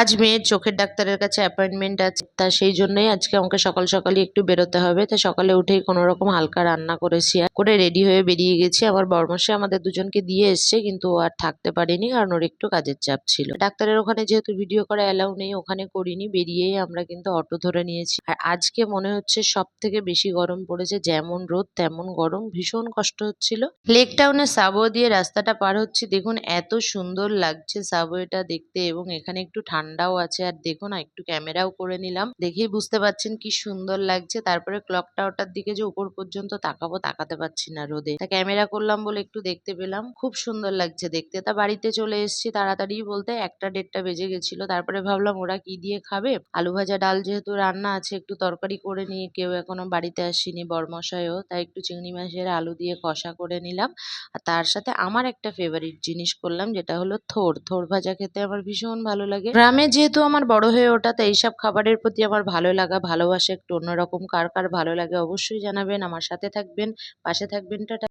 আজ মেয়ের চোখের ডাক্তারের কাছে অ্যাপয়েন্টমেন্ট আছে, তা সেই জন্যই আজকে আমাকে সকাল সকালই একটু বেরোতে হবে। তা সকালে উঠেই কোনো রকম হালকা রান্না করেছি করে রেডি হয়ে বেরিয়ে গেছি। আমার বরমশাই আমাদের দুজনকে দিয়ে এসছে, কিন্তু ও আর থাকতে পারেনি কারণ ওর একটু কাজের চাপ ছিল। ডাক্তারের ওখানে যেহেতু ভিডিও করা অ্যালাউ নেই, ওখানে করিনি, বেরিয়েই আমরা কিন্তু অটো ধরে নিয়েছি। আর আজকে মনে হচ্ছে সব থেকে বেশি গরম পড়েছে, যেমন রোদ তেমন গরম, ভীষণ কষ্ট হচ্ছিল। লেক টাউনের সাবওয়ে দিয়ে রাস্তাটা পার হচ্ছে, দেখুন এত সুন্দর লাগছে সাবওয়েটা দেখতে এবং এখানে একটু ঠান্ডাও আছে, আর দেখুন একটু ক্যামেরাও করে নিলাম। দেখেই বুঝতে পারছেন কি সুন্দর লাগছে। তারপরে ক্লক টাওয়ারটার দিকে যে উপর পর্যন্ত তাকাবো, তাকাতে পারছি না রোদে। তা ক্যামেরা করলাম বলে একটু দেখতে পেলাম। খুব সুন্দর লাগছে দেখতে। তা বাড়িতে চলে এসেছি তাড়াতাড়ি বলতে একটা দেড়টা বেজে গেছিল। তারপরে ভাবলাম ওরা কি দিয়ে খাবে? আলু ভাজা ডাল যেহেতু রান্না আছে, একটু তরকারি করে নিয়ে কেউ এখনও বাড়িতে আসেনি বরমশাইও, তাই একটু চিংড়ি মাছের আলু দিয়ে কষা করে নিলাম। আর তার সাথে আমার একটা ফেভারিট জিনিস করলাম, যেটা হলো থোর। থোর ভাজা খেতে আমার ভীষণ ভালো লাগে। গ্রামে যেহেতু আমার বড় হয়ে ওঠা, তাই এইসব খাবারের প্রতি আমার ভালো লাগা, ভালোবাসা একটু অন্যরকম। কার কার ভালো লাগে অবশ্যই জানাবেন। আমার সাথে থাকবেন, পাশে থাকবেন, টাটা।